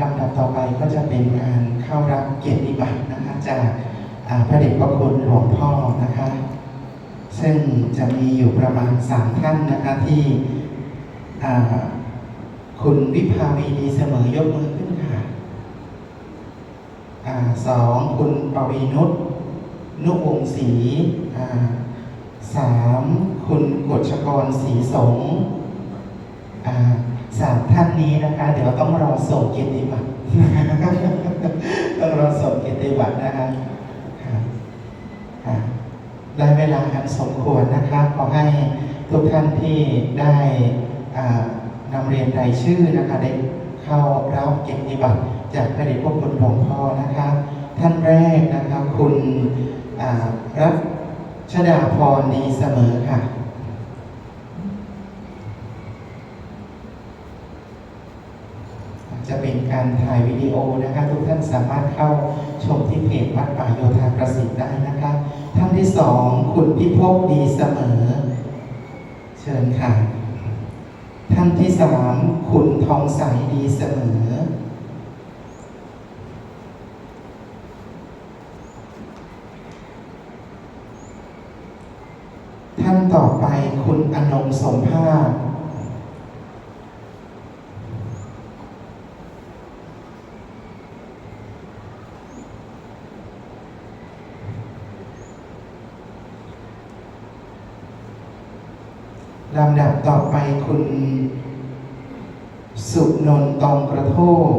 ลำดับต่อไปก็จะเป็นการเข้ารับเกียรติบัตรนะคะจากพระเดชพระคุณหลวงพ่อนะคะ ซึ่งจะมีอยู่ประมาณสามท่านนะคะที่คุณวิภาวีดีเสมอยกมือขึ้นค่ะอสองคุณปวีนุชนุวงศรีสามคุณกฎชกรศรีสงฆ์ สามท่านนี้นะคะ เดี๋ยวต้องรอส่งเกียรติบัตรต้องรอส่งเกียรติบัตรนะคะได้เวลาอันสมควรนะคะขอให้ทุกท่านที่ได้นำเรียนรายชื่อนะคะได้เข้ารับเกียรติบัตรจากพระเดชพระคุณหลวงพ่อนะคะ ท่านแรกนะคะคุณรัชดาพรดีเสมอค่ะ จะเป็น การถ่ายวิดีโอนะคะ ทุกท่านสามารถเข้าชมที่เพจวัดป่าโยธาประสิทธิ์ได้นะคะ ท่านที่สองคุณพิภพดีเสมอ เชิญค่ะ ท่านที่สามคุณทองใสดีเสมอ ท่านต่อไปคุณอนงสมภาค ลำดับต่อไปคุณ สุนนตองกระโทก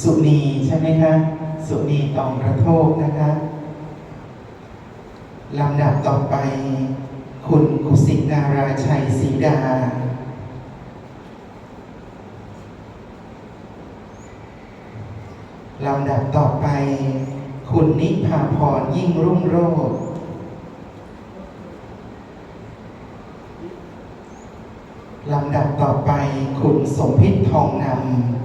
สุนีใช่ไหมคะ สุนีตองกระโทกนะคะลำดับต่อไป คุณกุสินาราชัยศรีดา ลำดับต่อไป คุณนิพาพรยิ่งรุ่งโรจน์ ลำดับต่อไปคุณสมพิษทองนำ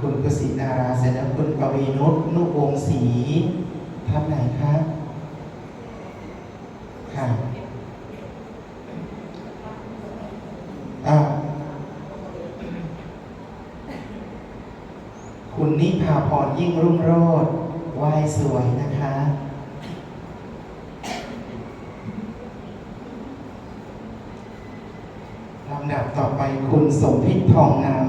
คุณกสินาราเสร็จแล้วคุณปวีนุชนุวงศ์ศรีท่านไหนคะค่ะ อ่าคุณนิพาพร ยิ่งรุ่งโรจน์ไหวายสวยนะคะ ลำดับต่อไปคุณสมพิษทองนำ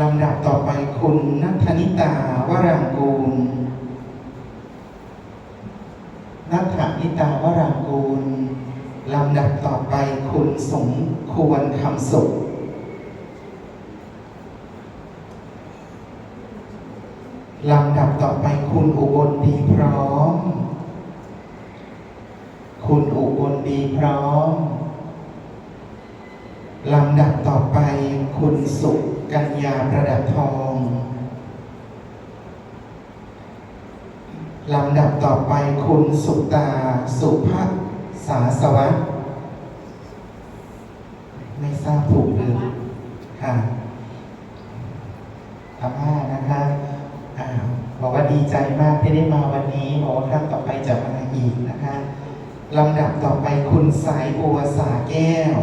ลำดับต่อไปคุณนัทนิตาวรังกูล นัทนิตาวรังกูล ลำดับต่อไปคุณสมควรคำสุข ลำดับต่อไปคุณอุบลดีพร้อม คุณอุบลดีพร้อม ลำดับต่อไปคุณสุกัญญาประดับทอง ลำดับต่อไปคุณสุตาสุภาสาสวัสดิ์ไม่ทราบถูกหรือค่ะอาม่านะคะ บอกว่าดีใจมากที่ได้มาวันนี้บอกว่าครั้งต่อไปจะมาอีกนะคะลำดับต่อไปคุณสายบัวสาแก้ว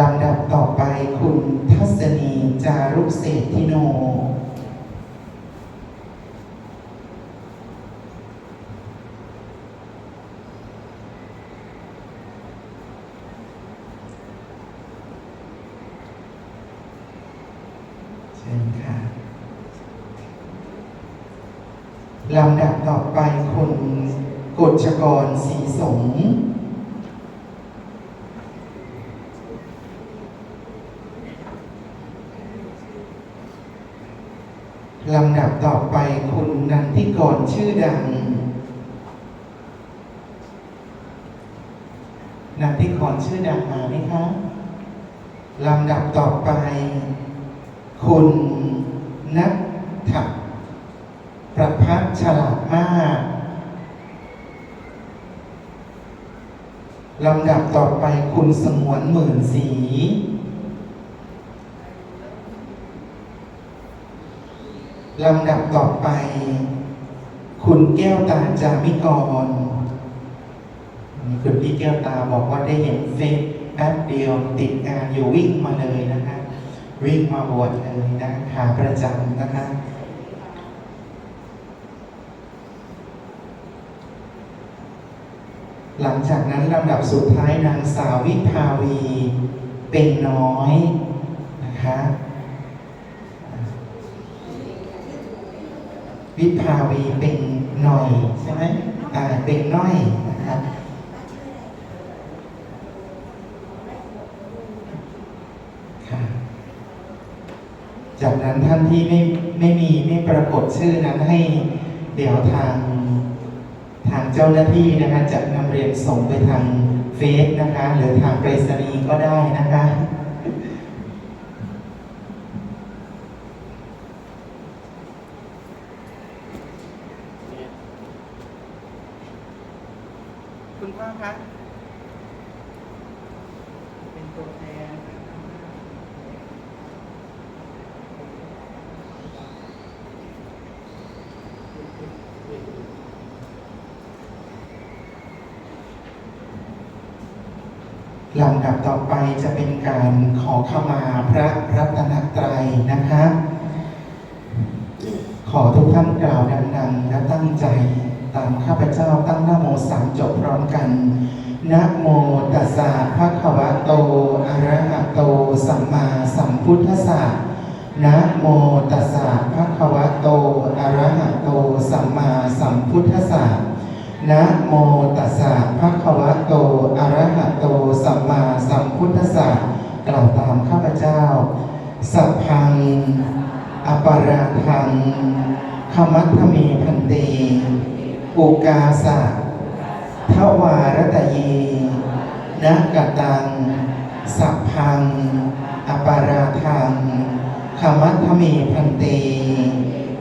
ลำดับต่อไปคุณ เศรษฐิโน เชิญค่ะลำดับต่อไปคุณกฎชกรศรีสงฆ์ ลำดับต่อไปคุณนันทิกรชื่อดัง นันทิกรชื่อดังมาไหมคะลำดับต่อไป คุณนัทถประพัฒฉลาดมากลำดับต่อไปคุณสงวนหมื่นสี ลำดับต่อไป คุณแก้วตาจามิกรนี่คุณพี่แก้วตาบอกว่าได้เห็นเฟซแป๊บเดียวติดงานอยู่วิ่งมาเลยนะคะวิ่งมาบวชเลยนะขาประจำนะคะหลังจากนั้นลำดับสุดท้ายนางสาววิภาวี เป็นน้อยนะคะ วิภาวีเป็นหน่อยใช่ไหมอ่าเป็นน้อยนะครับค่ะจากนั้นท่านที่ไม่ไม่มีไม่ปรากฏชื่อนั้นให้เดี๋ยวทางทางเจ้าหน้าที่นะคะจะนำเรียนส่งไปทางเฟซนะคะ หรือทางไปรษณีย์ก็ได้นะคะ คุณพ่อคะเป็นตัวแทนลำดับต่อไปจะเป็นการขอขมาพระรัตนตรัยนะคะ ขอทุกท่านกล่าวดังๆและตั้งใจ ข้าพเจ้าตั้งนโมสามจบพร้อมกันนะโมตัสสะภะคะวะโตอะระหะโตสัมมาสัมพุทธัสสะนะโมตัสสะภะคะวะโตอะระหะโตสัมมาสัมพุทธัสสะนะโมตัสสะภะคะวะโตอะระหะโตสัมมาสัมพุทธัสสะกล่าวตามข้าพเจ้า สัพพังอปาราทังขมัตถเมพันเต อุกาสะทวารตเยนะกตัง สัพพัง อปาราทังขมัตถเมพันเต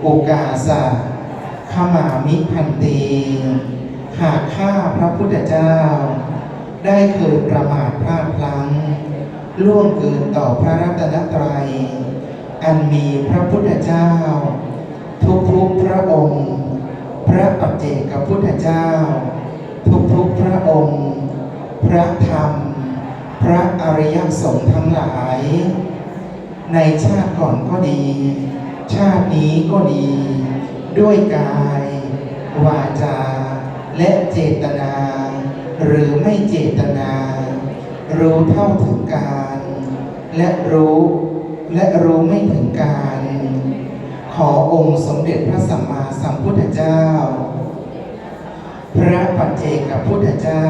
อุกาสะขมามิพันเต หากข้าพระพุทธเจ้า ได้เคยประมาทพลาดพลั้ง ล่วงเกินต่อพระรัตนตรัย อันมีพระพุทธเจ้า ทุกทุกๆพระองค์ ระปัจเจกพุทธเจ้า ทุกทุกๆพระองค์ พระธรรม พระอริยสงฆ์ทั้งหลาย ในชาติก่อนก็ดี ชาตินี้ก็ดี ด้วยกาย วาจา และเจตนา หรือไม่เจตนา รู้เท่าถึงการ และรู้และรู้ไม่ถึงการ ขอองค์สมเด็จพระสัมมาสัมพุทธเจ้า พระปัจเจกพุทธเจ้า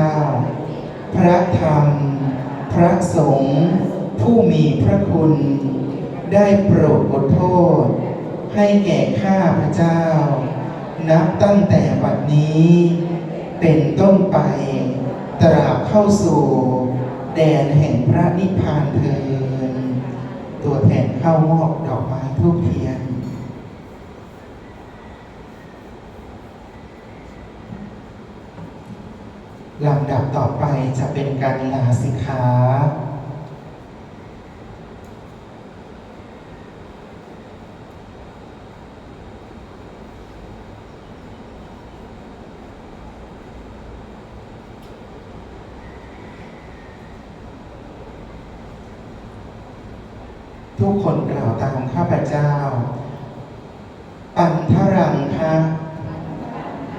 พระธรรม พระสงฆ์ผู้มีพระคุณ ได้โปรดอดโทษ ให้แก่ข้าพระเจ้า นับตั้งแต่บัดนี้ เป็นต้นไป ตราบเข้าสู่ แดนแห่งพระนิพพานเทินตัวแทนเข้ามอบดอกไม้ทูบเทียน ลำดับต่อไปจะเป็นการลาสิกขาทุกคนกล่าวตามข้าพเจ้า ปันทรังคะ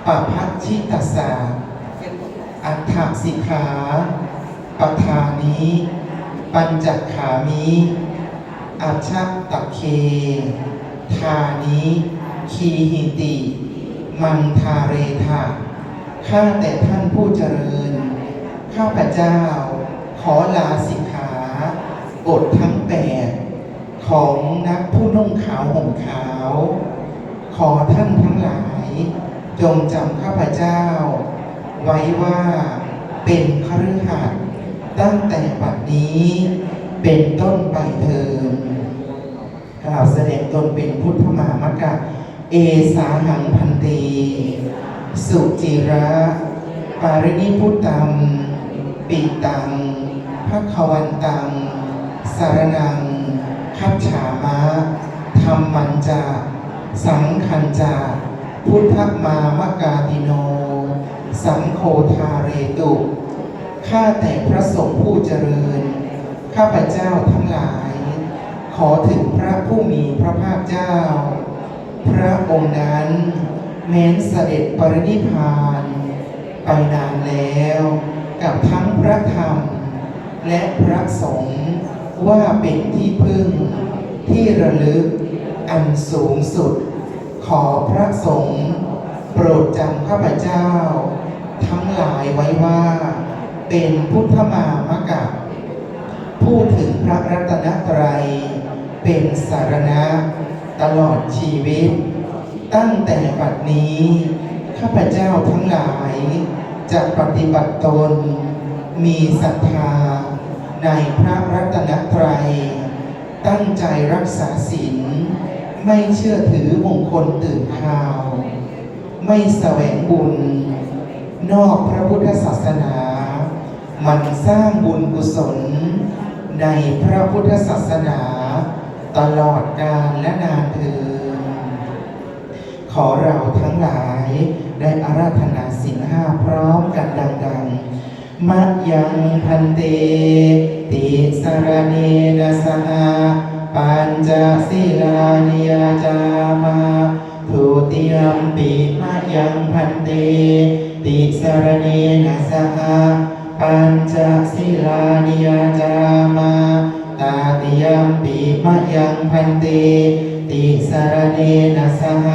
ปะพัชชิตสสะ อัฏฐสิกขาปทานิปัญจขามิอัชชะตะเค ทานิคีหิติ มันทาเรทะข้าแต่ท่านผู้เจริญ ข้าพเจ้า ขอลาสิกขาบททั้งแปดของนักผู้นุ่งขาวห่มขาว ขอท่านทั้งหลาย จงจำข้าพเจ้า ไว้ว่าเป็นคฤหัสตั้งแต่บัดนี้เป็นต้นไปเทินกล่าวแสดงตนเป็นพุทธมามกะ เอสาหังพันเตสุจิระปารินิพุตตังปิตังภควันตัง สารนังคัจฉามะธรรมันจา สังคันจา พุทธมามกาติโน สังโฆทาเรตุ ข้าแต่พระสงฆ์ผู้เจริญ ข้าพเจ้าทั้งหลาย ขอถึงพระผู้มีพระภาคเจ้า พระองค์นั้น แม้นเสด็จปรินิพพาน ไปนานแล้ว กับทั้งพระธรรม และพระสงฆ์ว่าเป็นที่พึ่ง ที่ระลึกอันสูงสุด ขอพระสงฆ์โปรดจำข้าพเจ้า ทั้งหลายไว้ว่า เป็นพุทธมามกะพูดถึงพระรัตนตรัย เป็นสารณะ ตลอดชีวิต ตั้งแต่บัดนี้ ข้าพเจ้าทั้งหลาย จะปฏิบัติตน มีศรัทธา ในพระรัตนตรัย ตั้งใจรักษาศีลไม่เชื่อถือมงคลตื่นข่าว ไม่แสวงบุญ นอกพระพุทธศาสนา มันสร้างบุญกุศล ในพระพุทธศาสนา ตลอดกาลและนานเทินขอเราทั้งหลายได้อาราธนาสินห้าพร้อมกันดังๆมะยังพันเต ติสารเนนสหปัญจศีลานิยาจามาทุติยมปิมะยังพันเต ติสารเนนะสหปัญจศิลานิยจามาตาติยมปิมะยังพันติติสารเนนะสห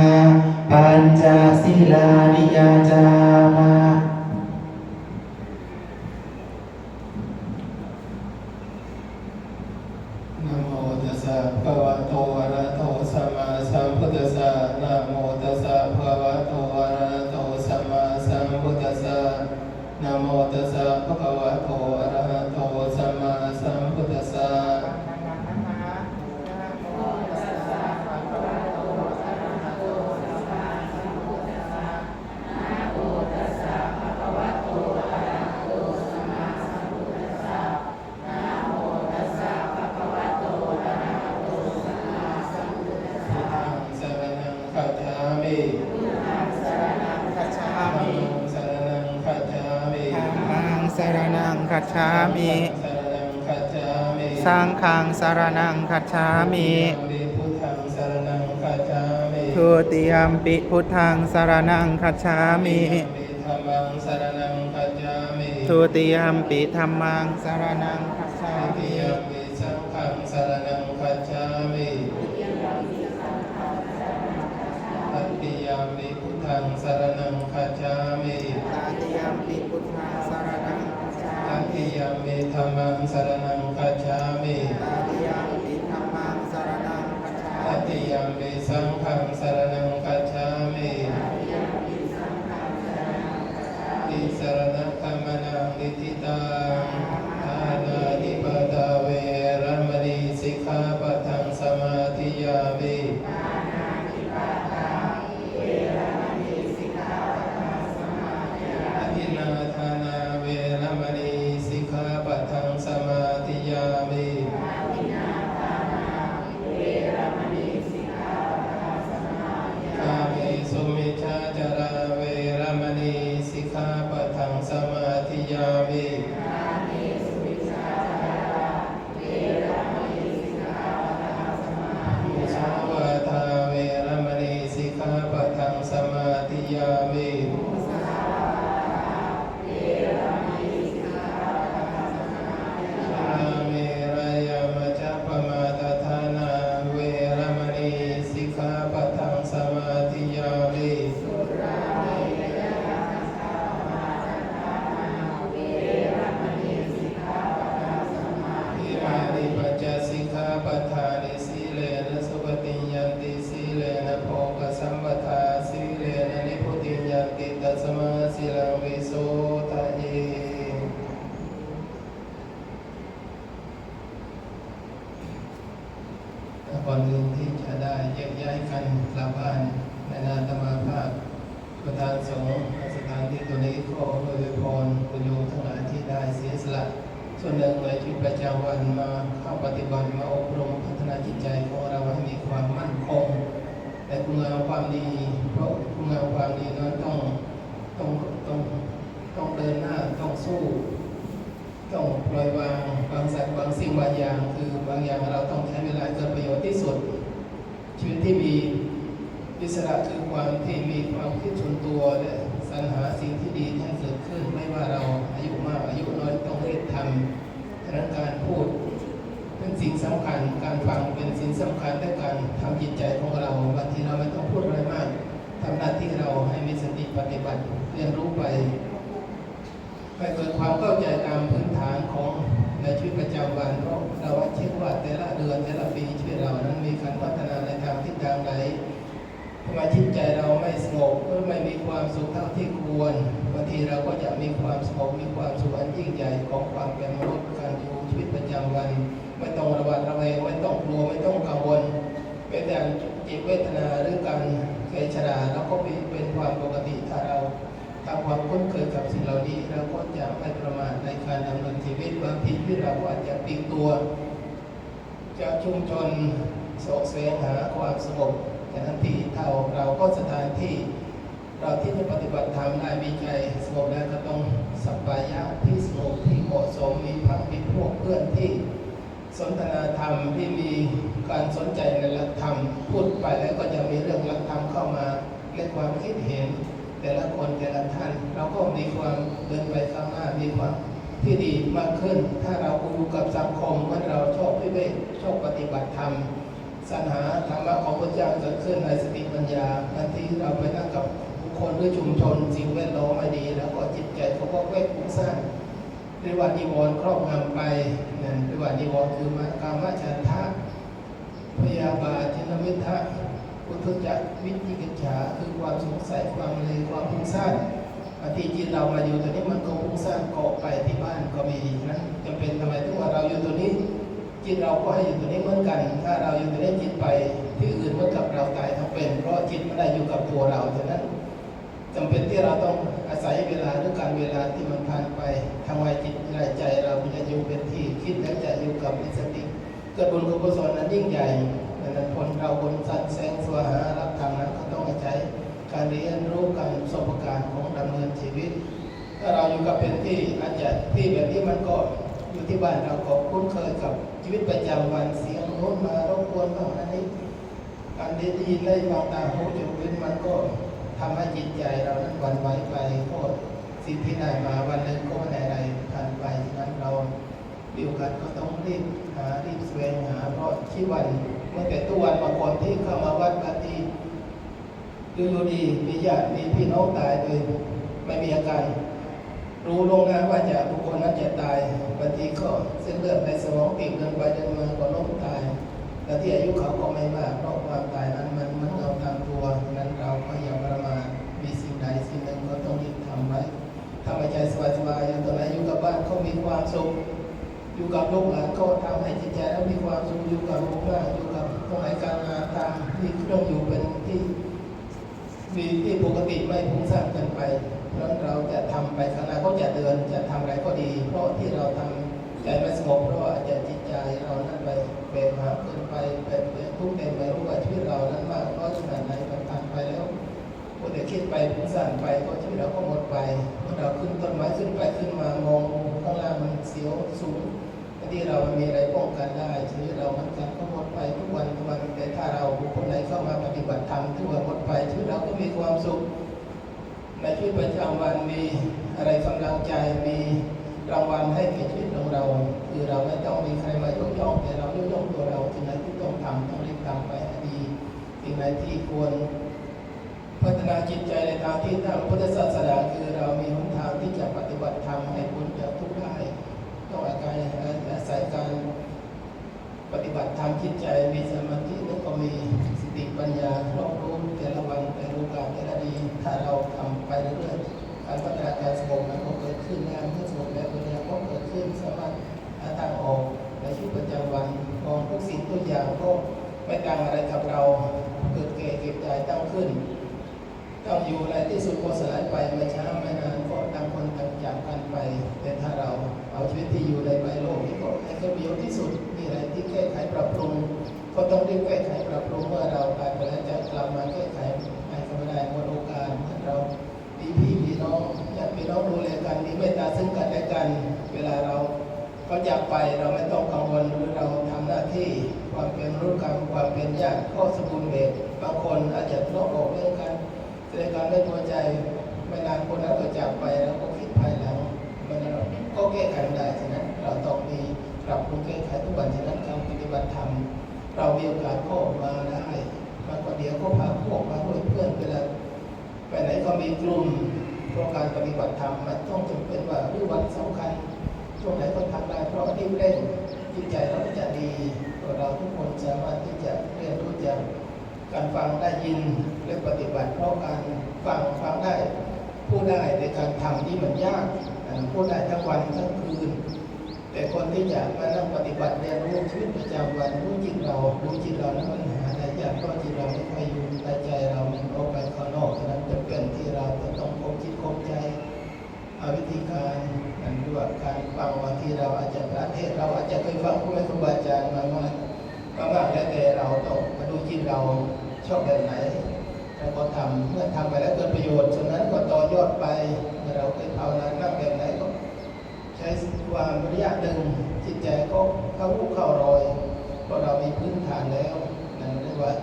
ปัญจศิลานิยจามา นะโมตัสสะภะคะวะโตอะระหะโตสัมมาสัมพุทธัสสะนะโมตัสสะภะคะวะโตอะระหะโตสัมมาสัมพุทธัสสะนะโมตัสสะภะคะวะโตอะระหะโตสัมมาสัมพุทธัสสะ พุทธังสรณังคัจฉามิ สารนังคัจฉา ธัม มิ มังสรณังคัจฉามิ ธัมมังสาร นังคัจฉามิสรณังคัจฉามิสังฆังสารนังคัจฉามิธัมมิพุทธังสรณังคัจฉามิทุติยมปิพุทธังสารนังคัจฉามิธัมมังสรณังคัจฉามิทุติยมปิธรรมังสารนังคัจฉา ตติ มิ ยมปิสังฆังสรณังคัจฉามิตัตติยมปิพุทธังสรณังคัจฉามิ ตาติยมปิพุทธังสารนังคัจฉา ตัต มิ ติยมปิ ธรรมังสรนังคัจฉามิตติยัมปิธรรมังสารนังคัจฉามิติยมปิสังฆังสรณังคัจฉามิติสรณะคัมมนังนิติตัง กราบไหว้ในนามธรรมภาพประธานสงฆ์สถานที่ตัวนี้ขออวยพรประโยชน์ทั้งหลายที่ได้เสียสละ ส่วนหนึ่งในชีวิตประจำวันมาเข้าปฏิบัติมาอบรมพัฒนาจิตใจของเราให้มีความมั่นคงและคุณงามความดีเพราะคุณงามความดีนั้นต้องต้องต้องต้องเดินหน้าต้องสู้ต้องปล่อยวางบางสัตว์บางสิ่งบางอย่าง คือบางอย่างเราต้องใช้เวลาเกิดประโยชน์ที่สุด ชีวิตที่มี อิสระคือความที่มีความคิดส่วนตัวและสรรหาสิ่งที่ดีให้เกิดขึ้นไม่ว่าเราอายุมากอายุน้อยต้องรีบทำฉะนั้นการพูดเป็นสิ่งสำคัญ การฟังเป็นสิ่งสำคัญและการทำจิตใจของเราบางทีเราไม่ต้องพูดอะไรมากทำหน้าที่เราให้มีสติปฏิบัติเรียนรู้ไปให้เกิดความเข้าใจตามพื้นฐานของในชีวิตประจำวันเพราะเราเช็คว่าแต่ละเดือนแต่ละปีชีวิตเรานั้นมีการพัฒนาในทางทิศทางใด ทำไมจิตใจเราไม่สงบหรือไม่มีความสุขเท่าที่ควรบางทีเราก็จะมีความสงบมีความสุขอันยิ่งใหญ่ของความเป็นมนุษย์การอยู่ชีวิตประจำวัน ไม่ต้องระวัดระแวงไม่ต้องกลัวไม่ต้องกังวลไม่แต่จิตเวทนาหรือการเคยชราแล้วก็เป็นความปกติถ้าเราทำความคุ้นเคยกับสิ่งเหล่านี้เราก็จะไม่ประมาทในการดำเนินชีวิตบางทีที่เราอาจจะปีกตัวจะชุมชนโศกเสหาความสงบ แต่ทันทีเท่าเราก็สถานที่ เราที่จะปฏิบัติธรรมได้มีใจสงบแล้วก็ต้องสัปปายะที่สงบที่เหมาะสมมีพักมีพวกเพื่อนที่สนทนาธรรมที่มีการสนใจในหลักธรรม พูดไปแล้วก็จะมีเรื่องหลักธรรมเข้ามาและความคิดเห็น แต่ละคนแต่ละท่าน เราก็มีความเดินไปข้างหน้ามีความที่ดีมากขึ้น ถ้าเราอยู่กับสังคมว่าเราชอบวิเวกชอบปฏิบัติธรรม สรรหาธรรมะของพระเจ้าเกิดขึ้นในสติปัญญาบางทีเราไปนั่งกับบุคคลหรือชุมชนสิ่งแวดล้อมไม่ดี แล้วก็จิตใจเขาก็เวกฟุ้งซ่านเรียกว่านิวรณ์ครอบงำไปนั่นเรียกว่านิวรณ์คือมากามฉันทะพยาบาทจินมิทะอุทจักวิจิกิจฉาคือความสงสัยความเลยความพุ่งซ่านบางทีจิตเรามาอยู่ตัวนี้มันก็พุ่งซ่านเกาะไปที่บ้านก็มีนั้น จิตเราก็ให้อยู่ตัวนี้เหมือนกัน ถ้าเราอยู่ตัวนี้จิตไปที่อื่นเหมือนกับเราตายทั้งเป็น เพราะจิตไม่ได้อยู่กับตัวเราฉะนั้นจำเป็นที่เราต้องอาศัยเวลาหรือการเวลาที่มันผ่านไปทำให้จิตใจเราจะอยู่เป็นที่คิดและจะอยู่กับมีสติเกิดบุญกุศลนั้นยิ่งใหญ่ดังนั้นผลเราบนสันแสงสวหารับธรรนั้นก็ต้องอาศัยการเรียนรู้การประสบการณ์ของดำเนินชีวิต ถ้าเราอยู่กับเป็นที่อาจจะที่แบบนี้มันก็อยู่ที่บ้านเราก็คุ้นเคยกับ ชีวิตประจำวันเสียงโน้นมารบกวนบ้างอันนี้การได้ยินได้ฟังตามหูจมูกมันก็ทำให้จิตใจเรานั้นวันไหวไปก็สิ่งที่ได้มาวันหนึ่งก็ไม่ได้อะไรผ่านไปฉะนั้นเรามีโอกาสก็ต้องรีบหารีบแสวงหาเพราะที่วันเมื่อแต่ตัววันบางคนที่เข้ามาวัดบางทีอยู่ๆดีมีญาติมีพี่น้องตายโดยไม่มีอาการรู้ลงหน้าว่าจะบุคคลนั้นจะตาย บางทีก็เส้นเลือดในสมองตีบเดินไปเดินมาก็ล้มตายแต่ที่อายุเขาก็ไม่มากเพราะความตายนั้นมันมันเราตามตัวนั้นเราก็อย่าประมาทมีสิ่งใดสิ่งหนึ่งก็ต้องรีบทำไว้ทำให้ใจสบายๆอยู่ตรงไหนอยู่กับบ้านเขามีความสุขอยู่กับลูกหลานก็ทำให้จิตใจเรามีความสุขอยู่กับลูกหลานอยู่กับตรงไหนการงานตามที่ต้องอยู่เป็นที่มีที่ปกติไม่พุ่งสร้างกินไป เพราะเราจะทำไปข้างหน้าก็จะเดินจะทำอะไรก็ดี เพราะที่เราทำใจไม่สงบเพราะว่าอาจจะจิตใจเรานั้นไปเป็นมากเกินไปเป็นทุกข์เต็มไปรู้ว่าชีวิตเรานั้นมากน้อยขนาดไหนมันผ่านไปแล้วก็แต่คิดไปพุ่งสร้างไปก็ชีวิตเราก็หมดไปเราขึ้นต้นไม้ขึ้นไปขึ้นมามองข้างล่างมันเสียวสูงที่เรามีอะไรป้องกันได้ชีวิตเรามันกันก็หมดไปทุกวันทุกวันแต่ถ้าเราบุคคลใดเข้ามาปฏิบัติธรรมทุกวันหมดไปชีวิตเราก็มีความสุข ในชีวิตประจำวันมีอะไรกำลังใจมีรางวัลให้แก่ชีวิตของเรา คือเราไม่ต้องมีใครมายกย่องแต่เรายกย่องตัวเราสิ่งไหนที่ต้องทำต้องรีบทำไปให้ดีสิ่งไหนที่ควรพัฒนาจิตใจในทางที่ทางพุทธศาสนาคือเรามีหนทางที่จะปฏิบัติธรรมให้พ้นจากทุกข์ได้ต้องอาศัยอาศัยการปฏิบัติธรรมจิตใจมีสมาธิแล้วก็มีสติปัญญารอบรู้แต่ละวันแต่ละโอกาสแต่ละดีถ้าเรา ด้วยการประกาศการสงบแล้วก็เกิดขึ้นงานเมื่อสงบแล้วปัญญาก็เกิดขึ้นสามารถต่างออกในชีวิตประจำวันของทุกสิ่งตัวอย่างก็ไม่ต่างอะไรกับเราเกิดแก่เก็บใจตั้งขึ้นตั้งอยู่ในที่สุดก็สลายไปไม่ช้าไม่นานก็ต่างคนต่างจากกันไป แต่ถ้าเราเอาชีวิตที่อยู่ในใบโลกนี้ก็ให้เป็นเระโยชที่สุดมีอะไรที่แก้ไขปรับปรุงก็ต้องรีบแก้ไขปรับปรุงเมื่อเราตายไปแล้วจะกลับมาแก้ไข ไปเราไม่ต้องกังวลหรือเราทำหน้าที่ความเป็นรุ่นกรรมความเป็นญาติข้อสมบูรณ์แบบบางคนอาจจะทะเลาะเบาะเรื่องกันแสดงการไม่พอใจไม่นานคนนั้นก็จากไปแล้วก็คิดภายหลังมันก็แก้ไขไม่ได้ฉะนั้นเราต้องมีปรับปรุงแก้ไขทุกวันฉะนั้นการปฏิบัติธรรมเรามีโอกาสก็ออกมาได้มากกว่าเดียวก็พาพวกมาด้วยเพื่อนเวลาไปไหนก็มีกลุ่มเพราะการปฏิบัติธรรมมันต้องจำเป็นว่าหรือวันสำคัญ ช่วงไหนก็ทำได้เพราะที่เร่งจิตใจเราก็จะดีตัวเราทุกคนสามารถที่จะเรียนรู้จากการฟังได้ยินและปฏิบัติ เพราะการฟังฟังได้พูดได้ในการทำที่มันยากพูดได้ทั้งวันทั้งคืน แต่คนที่จะมานั่งปฏิบัติเรียนรู้ชีวิตประจำวันรู้จิตเรารู้จิตเรานั้นมันหาได้ยากเพราะจิตเราไม่ค่อยอยู่ในใจเรามันออกไปข้างนอกฉะนั้นจะเป็นที่เราจะต้องคบจิตคบใจ เอาวิธีการนั่นด้วยการฟังบางทีเราอาจจะประเทศเราอาจจะเคยฟังผู้ไม่ครูบาอาจารย์มามากมามากแล้วแต่เราต้องมาดูจิตเราชอบแบบไหนแล้วก็ทำเมื่อทำไปแล้วเกิดประโยชน์ฉะนั้นก็ต่อยอดไปเมื่อเราเคยภาวนานั่งแบบไหนก็ใช้ความระยะหนึ่งจิตใจก็เข้ารูเข้ารอยเพราะเรามีพื้นฐานแล้วนั่นเรียกว่า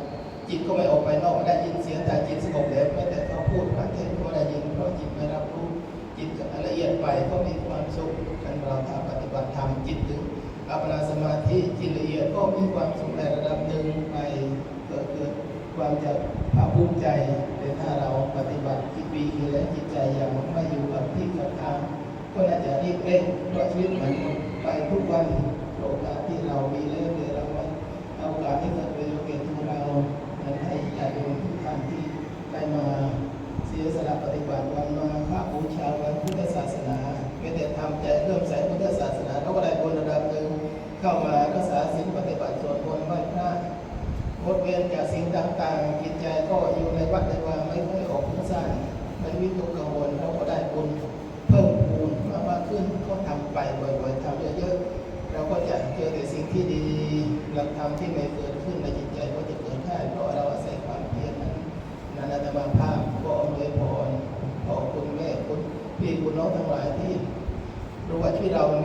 จิตก็ไม่ออกไปนอกได้ยินเสียงแต่จิตสงบแล้วแม้แต่เขาพูดพระเทศก็ได้ยินเพราะจิตไม่รับรู้ เอียดไปก็มีความสุขกันเราถ้าปฏิบัติธรรมจิตถึงอัปปนาสมาธิจิตละเอียดก็มีความสุขในระดับหนึ่งไปเกิดเกิดความจะภาคภูมิใจแต่ถ้าเราปฏิบัติที่ปีและจิตใจยังไม่อยู่กับที่กับทางก็น่าจะรีบเร่งเพราะชีวิตมันไปทุกวันโลกา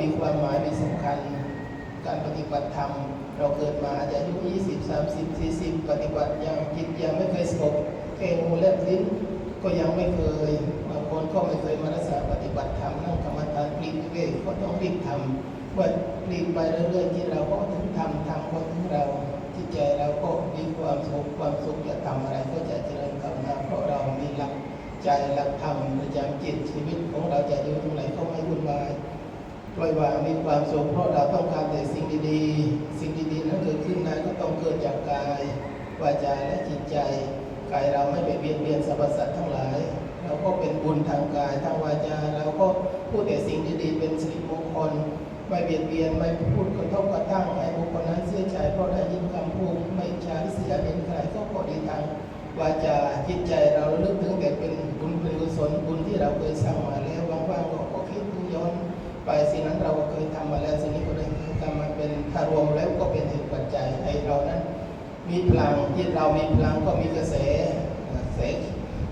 มีความหมายมีสำคัญ การปฏิบัติธรรม เราเกิดมาอาจจะอายุ20 30 40 ปฏิบัติยังจิตยังไม่เคยสงบแค่หูแลบลิ้นก็ยังไม่เคยบางคนก็ไม่เคยมารักษาปฏิบัติธรรมนั่งกรรมฐานปลีกเวกก็ต้องรีบทำเมื่อปลีกไปเรื่อยๆที่เราก็ถึงทำทำก็ถึงเราจิตใจเราก็มีความสุขความสุขจะทำอะไรก็จะเจริญก้าวหน้าเพราะเรามีหลักใจหลักธรรมประจำจิตชีวิตของเราจะอยู่ตรงไหนก็ไม่วุ่นวาย ปล่อยวางมีความสุขเพราะเราต้องการแต่สิ่งดีๆ สิ่งดีๆนั้นเกิดขึ้นนั้นก็ต้องเกิดจากกายวาจาและจิตใจ กายเราไม่ไปเบียดเบียนสรรพสัตว์ทั้งหลาย เราก็เป็นบุญทางกายทางวาจาเราก็พูดแต่สิ่งดีๆ เป็นสิริมงคลไม่เบียดเบียนไม่พูดกระทบกระทั่งให้บุคคลนั้นเสียใจเพราะได้ยินคำพูดไม่อิจฉาริษยาเป็นใครก็พอดีทางวาจาจิตใจเราลึกถึงแต่เป็นบุญเป็นกุศลบุญที่เราเคยสร้างมาแล้วว่างๆก็ขอคิดย้อน ไปสิ่งนั้นเราก็เคยทำมาแล้วสิ่งนี้ก็ได้ทำมาเป็นถ้ารวมแล้วก็เป็นเหตุปัจจัยให้เรานั้น มีพลังจิตเรามีพลังก็มีกระแสกระแส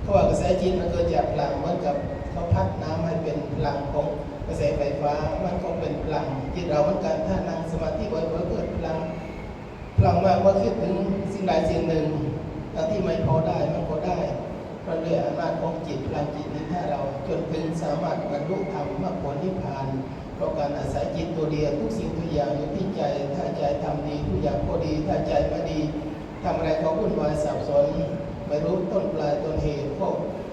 เขาว่ากระแสจิตมันเกิดจากพลังเหมือนกับเขาพัดน้ำให้เป็นพลังของกระแสไฟฟ้ามันก็เป็นพลังจิตเราเหมือนกันถ้านั่งสมาธิบ่อยๆเกิดพลังพลังมากว่าคิดถึงสิ่งใดสิ่งหนึ่งแต่ที่ไม่พอได้มันก็ได้ เราเรื่องอำนาจของจิตพลังจิตนี้ถ้าเราจนถึงสามารถบรรลุธรรมมรรคผลนิพพานเพราะการอาศัยจิตตัวเดียวทุกสิ่งทุกอย่างอยู่ที่ใจถ้าใจทำดีทุกอย่างก็ดีถ้าใจไม่ดีทำอะไรก็วุ่นวายสับสนไม่รู้ต้นปลายต้นเหตุก็